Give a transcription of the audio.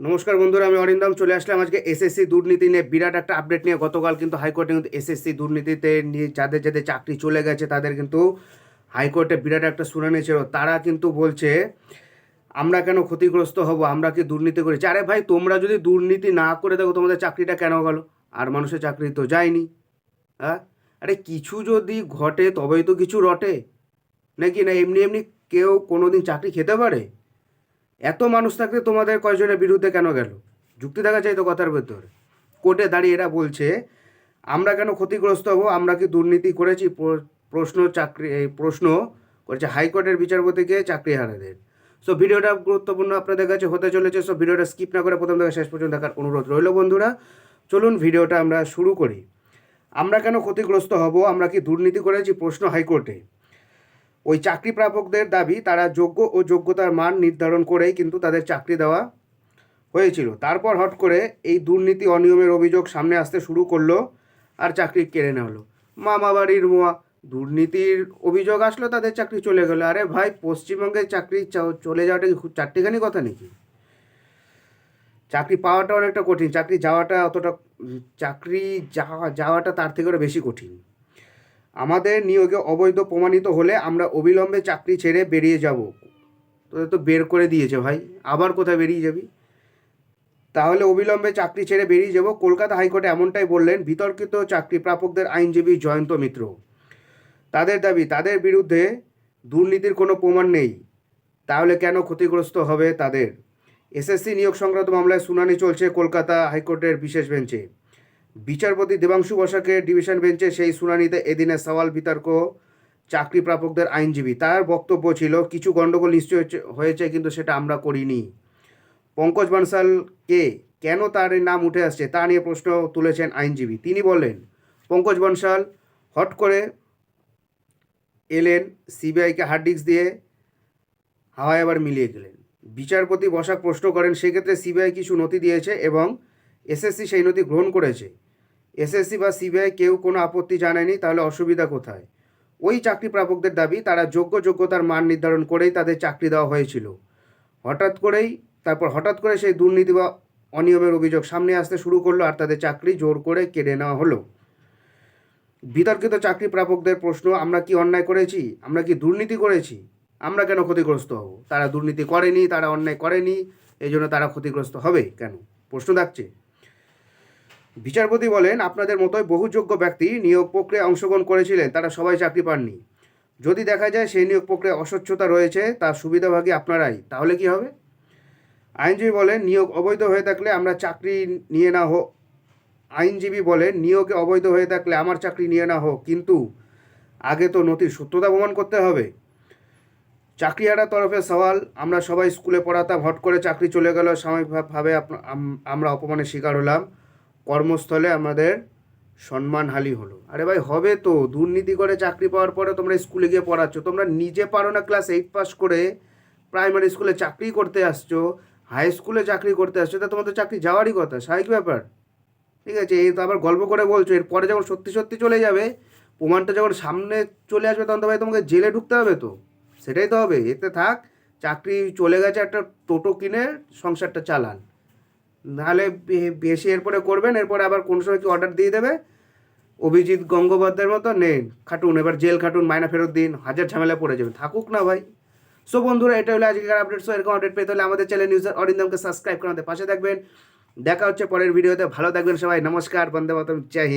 নমস্কার বন্ধুরা, আমি অরিন্দম, চলে আসলাম আজকে এসএসসি দুর্নীতি নিয়ে। বিরাট একটা আপডেট নিয়ে গতকাল কিন্তু হাইকোর্টে কিন্তু এসএসসি দুর্নীতিতে নিয়ে যাদের যাদের চাকরি চলে গেছে, তাদের কিন্তু হাইকোর্টে বিরাট একটা শুনানি ছিল। তারা কিন্তু বলছে, আমরা কেন ক্ষতিগ্রস্ত হব? আমরা কি দুর্নীতি করেছি? আরে ভাই, তোমরা যদি দুর্নীতি না করে দেখো, তোমাদের চাকরিটা কেন গেল? আর মানুষের চাকরি তো যায়নি। হ্যাঁ? আরে কিছু যদি ঘটে, তবেই তো কিছু রটে। নাকি না এমনি এমনি কেউ কোনো দিন চাকরি খেতে পারে? এত মানুষ থাকতে তোমাদের কয়জনের বিরুদ্ধে কেন গেল? যুক্তি দেখা যায় তো কথার ভেতর। কোর্টে দাঁড়িয়ে এরা বলছে, আমরা কেন ক্ষতিগ্রস্ত হব? আমরা কি দুর্নীতি করেছি? প্রশ্ন চাকরি, এই প্রশ্ন করেছে হাইকোর্টের বিচারপতিকে চাকরি হারাদের সো ভিডিওটা গুরুত্বপূর্ণ আপনাদের কাছে হতে চলেছে। সো ভিডিওটা স্কিপ না করে প্রথম থেকে শেষ পর্যন্ত দেখার অনুরোধ রইল বন্ধুরা। চলুন ভিডিওটা আমরা শুরু করি। আমরা কেন ক্ষতিগ্রস্ত হব? আমরা কি দুর্নীতি করেছি? প্রশ্ন হাইকোর্টে। ওই চাকরি প্রাপকদের দাবি তারা যোগ্য ও যোগ্যতার মান নির্ধারণ করেই কিন্তু তাদের চাকরি দেওয়া হয়েছিল। তারপর হট করে এই দুর্নীতি অনিয়মের অভিযোগ সামনে আসতে শুরু করল আর চাকরি কেড়ে নেওয়া মামা বাড়ির মোয়া দুর্নীতির অভিযোগ আসলো, তাদের চাকরি চলে গেলো। আরে ভাই, পশ্চিমবঙ্গে চাকরি চলে যাওয়াটা কি চারটিখানি কথা নাকি? চাকরি পাওয়াটা অনেকটা কঠিন, চাকরি যাওয়াটা অতটা চাকরি যাওয়া, যাওয়াটা তার থেকে বেশি কঠিন। আমাদের নিয়োগে অবৈধ প্রমাণিত হলে আমরা অবিলম্বে চাকরি ছেড়ে বেরিয়ে যাব। তোদের তো বের করে দিয়েছে ভাই। আবার কোথায় বেরিয়ে যাবি? তাহলে অবিলম্বে চাকরি ছেড়ে বেরিয়ে যাব। কলকাতা হাইকোর্টে এমনটাই বললেন বিতর্কিত চাকরি প্রাপকদের আইনজীবী জয়ন্ত মিত্র। তাদের দাবি, তাদের বিরুদ্ধে দুর্নীতির কোনো প্রমাণ নেই। তাহলে কেন ক্ষতিগ্রস্ত হবে তাদের? এসএসসি নিয়োগ সংক্রান্ত মামলায় শুনানি চলছে কলকাতা হাইকোর্টের বিশেষ বেঞ্চে। বিচারপতি দেবাংশু বসাকের ডিভিশন বেঞ্চে সেই শুনানিতে এদিনের সওয়াল বিতর্ক চাকরি প্রাপকদের আইনজীবী। তার বক্তব্য ছিল, কিছু গণ্ডগোল নিশ্চয় হয়েছে- কিন্তু সেটা আমরা করিনি। পঙ্কজ বানসালকে কেন তার নাম উঠে আসছে? তা নিয়ে প্রশ্ন তুলেছেন আইনজীবী। তিনি বললেন, পঙ্কজ বানসাল হট করে এলেন, সিবিআইকে হার্ড ডিস্ক দিয়ে হাওয়ায় আবার মিলিয়ে গেলেন বিচারপতি বসাক প্রশ্ন করেন, সেক্ষেত্রে সিবিআই কিছু নথি দিয়েছে এবং এসএসসি সেই নথি গ্রহণ করেছে? এসএসসি বা সিবিআই কেউ কোনো আপত্তি জানায়নি, তাহলে অসুবিধা কোথায়? ওই চাকরি প্রাপকদের দাবি, তারা যোগ্য যোগ্যতার মান নির্ধারণ করেই তাদের চাকরি দেওয়া হয়েছিল। হঠাৎ করেই, তারপর হঠাৎ করে সেই দুর্নীতি বা অনিয়মের অভিযোগ সামনে আসতে শুরু করল আর তাদের চাকরি জোর করে কেড়ে নেওয়া হলো। বিতর্কিত চাকরি প্রাপকদের প্রশ্ন, আমরা কি অন্যায় করেছি? আমরা কি দুর্নীতি করেছি? আমরা কেন ক্ষতিগ্রস্ত হব? তারা দুর্নীতি করেনি, তারা অন্যায় করেনি এই জন্য তারা ক্ষতিগ্রস্ত হবে কেন? প্রশ্ন থাকছে বিচারপতি বলেন, আপনাদের মতোই বহু যোগ্য ব্যক্তি নিয়োগ প্রক্রিয়ায় অংশগ্রহণ করেছিলেন, তারা সবাই চাকরি পাননি। যদি দেখা যায় সেই নিয়োগ প্রক্রিয়ায় অস্বচ্ছতা রয়েছে, তার সুবিধাভাগী আপনারাই, তাহলে কি হবে? আইনজীবী বলেন, নিয়োগ অবৈধ হয়ে থাকলে আমরা চাকরি নিয়ে না হোক। আইনজীবী বলেন, নিয়োগে অবৈধ হয়ে থাকলে আমার চাকরি নিয়ে না হোক, কিন্তু আগে তো নথির সত্যতা প্রমাণ করতে হবে। চাকরিহারা তরফে সওয়াল, আমরা সবাই স্কুলে পড়াতাম, হট করে চাকরি চলে গেল আপ- আমরা অপমানের শিকার হলাম। কর্মস্থলে আমাদের সম্মানহালি হলো আরে ভাই, হবে তো। দুর্নীতি করে চাকরি পাওয়ার পরে তোমরা স্কুলে গিয়ে পড়াচ্ছ। তোমরা নিজে পারো না ক্লাস এইট পাস করে প্রাইমারি স্কুলে চাকরি করতে আসছো হাই স্কুলে চাকরি করতে আসছো। তা তোমাদের চাকরি যাওয়ারই কথা, স্বাভাবিক ব্যাপার। ঠিক আছে, এই তো আবার গল্প করে বলছো, এরপরে যখন সত্যি সত্যি চলে যাবে, প্রমাণটা যখন সামনে চলে আসবে তখন তো ভাই তোমাকে জেলে ঢুকতে হবে তো। সেটাই তো হবে, এতে থাক, চাকরি চলে গেছে, একটা টোটো কিনে সংসারটা চালান। নাহলে বেশি এরপরে করবেন, এরপরে আবার কোন সময় কি অর্ডার দিয়ে দেবে? অভিজিৎ গঙ্গোপাধ্যায়ের মতো, নেন, খাটুন, এবার জেল খাটুন, মাইনা ফেরত দিন, হাজার ঝামেলা পড়ে যাবে। থাকুক না ভাই। সো বন্ধুরা, এটা হলো আজকের আপডেট সো এরকম আপডেট পেতে হলে আমাদের চ্যানেল নিউজ অরিন্দমকে সাবস্ক্রাইব করে আমাদের পাশে থাকবেন। দেখা হচ্ছে পরের ভিডিওতে ভালো থাকবেন সবাই। নমস্কার। বন্দে মতন জয়